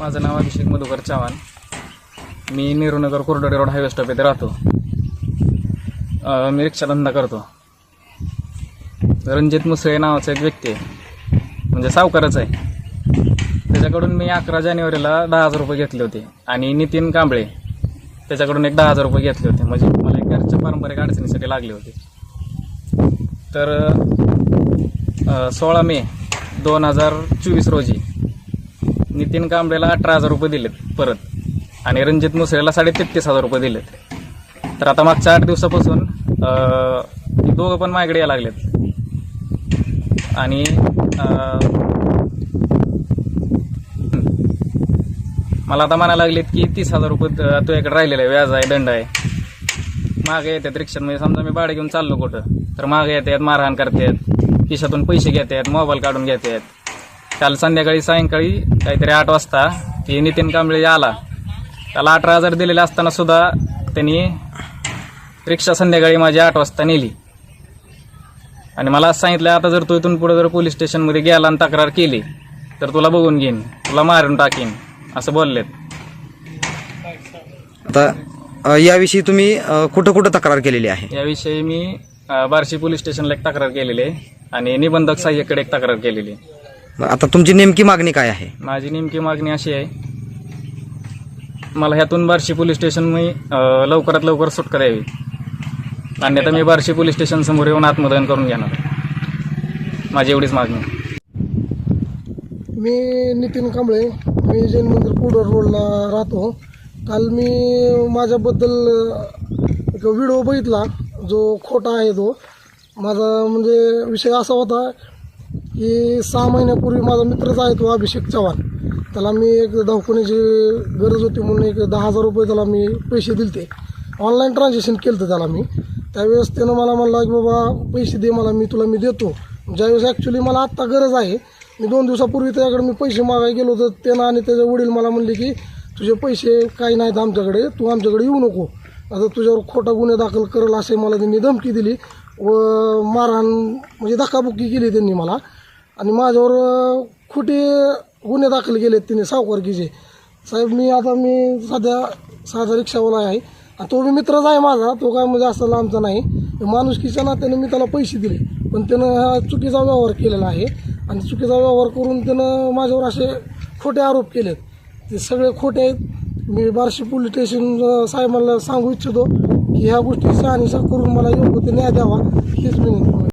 माझं नाव अभिषेक मधुकर चव्हाण. मी नेहरूनगर कोरडोडे रोड हायवे स्टॉप येथे राहतो. मी रिक्षाधंदा करतो. रणजित मुसळे नावाचा एक व्यक्ती आहे. म्हणजे सावकारच आहे. त्याच्याकडून मी अकरा जानेवारीला दहा हजार रुपये घेतले होते. आणि नितीन कांबळे त्याच्याकडून एक दहा हजार रुपये घेतले होते. म्हणजे मला एक घरच्या पारंपरिक अडचणीसाठी लागले होते. तर सोळा मे दोन हजार चोवीस रोजी नितीन कांबळेला अठरा हजार रुपये दिलेत परत. आणि रणजित मुसळेला साडे तेहतीस हजार रुपये दिलेत. तर आता मागच्या आठ दिवसापासून दोघं पण माझ्याकडे यायला लागलेत. आणि मला आता म्हणायला लागलेत की तीस हजार रुपये त- तुझ्याकडे राहिलेला आहे व्याज आहे दंड आहे. मागे येतात रिक्षामध्ये म्हणजे समजा मी भाडे घेऊन चाललो कुठं तर मागे येतात मारहाण करतात खिशातून पैसे घेतात मोबाईल काढून घेतात काल संध्याकाळी सायंकाळी काहीतरी आठ वाजता ती नितीन कांबळे आला. त्याला अठरा हजार दिलेले असताना सुद्धा त्यांनी रिक्षा संध्याकाळी माझी आठ वाजता नेली. आणि मला असं सांगितलं आता जर तू इथून पुढे जर पोलीस स्टेशनमध्ये गेला आणि तक्रार केली तर तुला बघून घेईन तुला मारून टाकीन असं बोललेत. आता अ, याविषयी तुम्ही अ, कुठं कुठं तक्रार केलेली आहे? याविषयी मी अ, बार्शी पोलीस स्टेशनला एक तक्रार केलेली आहे आणि निबंधक सहाय्यकडे एक तक्रार केलेली आहे. आता तुमची नेमकी मागणी काय आहे? माझी नेमकी मागणी अशी आहे मला ह्यातून बार्शी पोलीस स्टेशन मी अ, लवकरात लवकर सुटका द्यावी. अन्यथा मी बार्शी पोलीस स्टेशन समोर येऊन आत्मदहन करून घेणार. माझी एवढीच मागणी आहे. मी नितीन कांबळे मी जैन मंदिर कुडर रोडला राहतो. काल मी माझ्याबद्दल एक व्हिडिओ बघितला जो खोटा आहे तो. माझा म्हणजे विषय असा होता की सहा महिन्यापूर्वी माझा मित्रच आहे तो अभिषेक चव्हाण. त्याला मी एक दवाखान्याची गरज होती म्हणून एक दहा हजार रुपये त्याला मी पैसे दिलते. ऑनलाईन ट्रान्झॅक्शन केलं होतं त्याला मी. त्यावेळेस त्यानं मला म्हणला की बाबा पैसे दे मला मी तुला मी देतो. ज्यावेळेस ॲक्च्युली मला आत्ता गरज आहे. मी दोन दिवसापूर्वी त्याच्याकडे मी पैसे मागायला गेलो होतो. त्यानं आणि त्याचे वडील मला म्हणले की तुझे पैसे काही नाहीत आमच्याकडे. तू आमच्याकडे येऊ नको. आता तुझ्यावर खोटा गुन्हे दाखल करेल असे मला त्यांनी धमकी दिली व मारहाण म्हणजे धक्काबुक्की केली त्यांनी मला. आणि माझ्यावर खोटे गुन्हे दाखल केलेत तिने सावकारकीचे. साहेब मी आता मी सध्या साधा रिक्षावाला आहे. आणि तो मी मित्रच आहे माझा तो काय म्हणजे असं लांबचा नाही. माणुसकीच्या नात्याने मी त्याला पैसे दिले पण त्यानं हा चुकीचा व्यवहार केलेला आहे. आणि चुकीचा व्यवहार करून त्यानं माझ्यावर असे खोटे आरोप केलेत. ते सगळे खोटे आहेत. मी बार्शी पोलीस स्टेशन साहेबांना सांगू इच्छितो की ह्या गोष्टी आणि करून मला योग्य ते न्याय द्यावा हीच विनंती